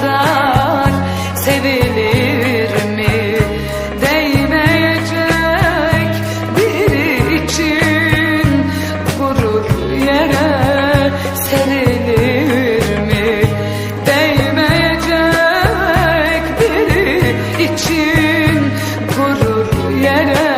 kadar sevilir mi? Değmeyecek biri için gurur yere